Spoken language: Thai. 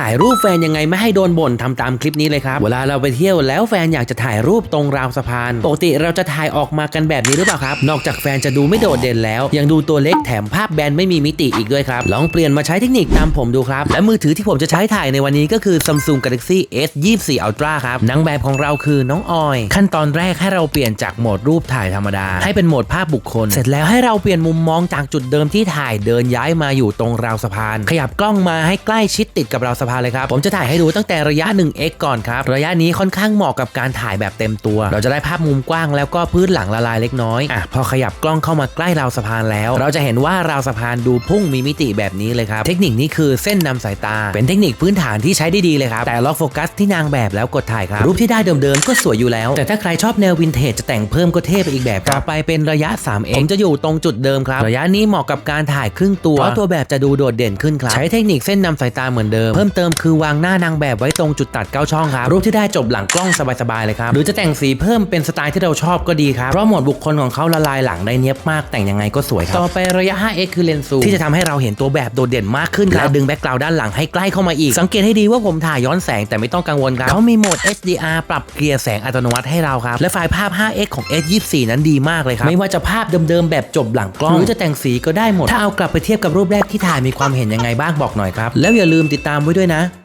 ถ่ายรูปแฟนยังไงไม่ให้โดนบ่นทำตามคลิปนี้เลยครับ เวลาเราไปเที่ยวแล้วแฟนอยากจะถ่ายรูปตรงราวสะพาน ปกติเราจะถ่ายออกมากันแบบนี้หรือเปล่าครับ นอกจากแฟนจะดูไม่โดดเด่นแล้ว ยังดูตัวเล็กแถมภาพแบนไม่มีมิติอีกด้วยครับ ลองเปลี่ยนมาใช้เทคนิคตามผมดูครับ และมือถือที่ผมจะใช้ถ่ายในวันนี้ก็คือ Samsung Galaxy S 24 Ultra ครับนางแบบของเราคือน้องออย ขั้นตอนแรกให้เราเปลี่ยนจากโหมดรูปถ่ายธรรมดา ให้เป็นโหมดภาพบุคคล เสร็จแล้วให้เราเปลี่ยนมุมมองจากจุดเดิมที่ถ่ายเดินย้ายมาอยู่ตรงราวสะพาน ขยับกล้องมาให้ใกล้ชิดติดกับราวสะพานเลยครับ ผมจะถ่ายให้ดูตั้งแต่ระยะ 1x ก่อนครับ ระยะนี้ค่อนข้างเหมาะกับการถ่ายแบบเต็มตัว เราจะได้ภาพมุมกว้างแล้วก็พื้นหลังละลายเล็กน้อยอะพอขยับกล้องเข้ามาใกล้ราวสะพานแล้ว เราจะเห็นว่าราวสะพานดูพุ่งมีมิติแบบนี้เลยครับ เทคนิคนี้คือเส้นนำสายตา เป็นเทคนิคพื้นฐานที่ใช้ได้ดีเลยครับ แต่ล็อกโฟกัสที่นางแบบแล้วกดถ่ายครับ รูปที่ได้เดิมๆก็สวยอยู่แล้ว แต่ถ้าใครชอบแนววินเทจจะแต่งเพิ่มก็เท่ไปอีกแบบต่อไปเป็นระยะ 3x ผมจะอยู่ตรงจุดเดิมครับ ระยะนี้เหมาะกับการถ่ายครึ่งตัวเพราะตัวแบบจะดูโดดเด่นขึ้นครับ ใช้เทคนิคเส้นนำสายตาเหมือนเดิม เพิ่มเติมคือวางหน้านางแบบไว้ตรงจุดตัดเก้าช่องครับรูปที่ได้จบหลังกล้องสบายๆเลยครับหรือจะแต่งสีเพิ่มเป็นสไตล์ที่เราชอบก็ดีครับเพราะโหมดบุคคลของเขาละลายหลังได้เนียบมากแต่งยังไงก็สวยครับต่อไประยะ 5x คือเลนส์ซูมที่จะทำให้เราเห็นตัวแบบโดดเด่นมากขึ้นครับและดึงแบ็กกราวด์ด้านหลังให้ใกล้เข้ามาอีก สังเกตให้ดีว่าผมถ่ายย้อนแสงแต่ไม่ต้องกังวลครับเขามีโหมด HDR ปรับเกลี่ยแสงอัตโนมัติให้เราครับและไฟล์ภาพ 5x ของ S24 นั้นดีมากเลยครับไม่ว่าจะภาพเดิมๆแบบจบหลังกล้องหรือจะแต่งสีก็ได้หมดถ้าเอากลับไปเทียบกับรูปแรกที่ถ่ายมีความเห็นยังไงบ้างบอกหน่อยครับแล้วอย่าลืมติดตามไว้ด้วยนะ